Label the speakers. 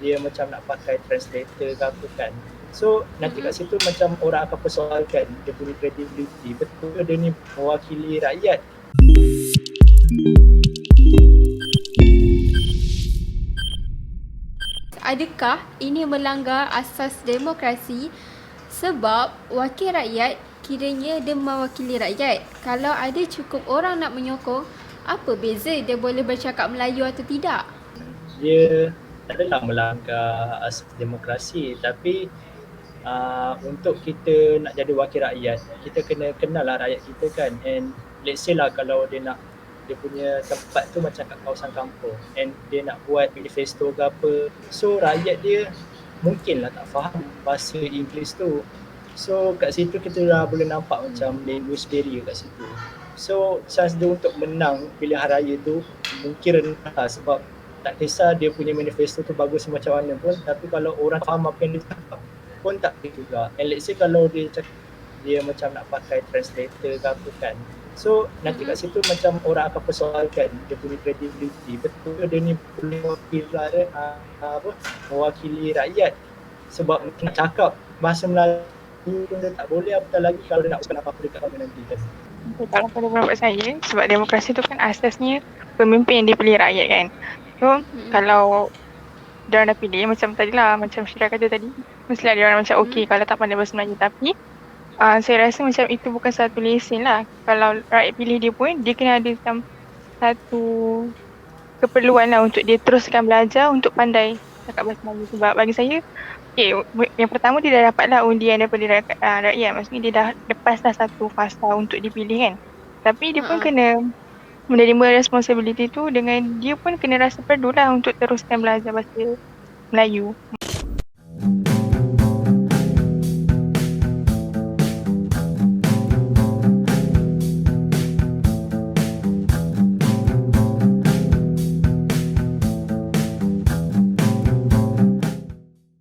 Speaker 1: dia macam nak pakai translator ke apa kan. So nanti kat situ macam orang akan persoalkan dia punya credibility. Betul ke dia ni mewakili rakyat.
Speaker 2: Adakah ini melanggar asas demokrasi? Sebab wakil rakyat kiranya dia mewakili rakyat. Kalau ada cukup orang nak menyokong, apa beza dia boleh bercakap Melayu atau tidak?
Speaker 1: dia adalah melanggar asas demokrasi. Tapi uh, untuk kita nak jadi wakil rakyat kita kena kenal lah rakyat kita kan. And let's say lah kalau dia nak dia punya tempat tu macam kat kawasan kampung and dia nak buat manifesto ke apa so rakyat dia mungkin lah tak faham bahasa Inggeris tu. So kat situ kita dah boleh nampak macam language barrier kat situ. So chance dia untuk menang pilihan raya tu mungkin rendah sebab tak kisah dia punya manifesto tu bagus macam mana pun tapi kalau orang faham apa yang dia cakap pun tak boleh juga. And let's say kalau dia cakap dia macam nak pakai translator ke apa kan. So nanti kat situ macam orang akan persoalkan dia punya credibility. Betul ke dia ni boleh mewakili rakyat uh, apa mewakili rakyat? Sebab nak cakap bahasa Melayu pun dia tak boleh apatah lagi kalau dia nak bukan apa-apa dekat mana nanti kan.
Speaker 3: Kalau pada pendapat saya, sebab demokrasi tu kan asasnya pemimpin yang dipilih rakyat kan. So,
Speaker 2: Mm-mm.
Speaker 3: kalau dia dah pilih macam tadi lah, macam Syirah kata tadi, mestilah dia orang macam okey kalau tak pandai bahasa Melayu. Tapi, uh, saya rasa macam itu bukan satu lesen lah. Kalau rakyat pilih dia pun, dia kena ada macam satu keperluan lah untuk dia teruskan belajar untuk pandai cakap bahasa Melayu. Sebab bagi saya, okay, yang pertama dia dah dapat lah undian daripada rakyat, uh, rakyat. Maksudnya dia dah lepas dah satu fasa untuk dipilih kan. Tapi dia pun
Speaker 2: Ha-ha.
Speaker 3: kena menerima responsibility tu dengan dia pun kena rasa perlu lah untuk teruskan belajar bahasa Melayu.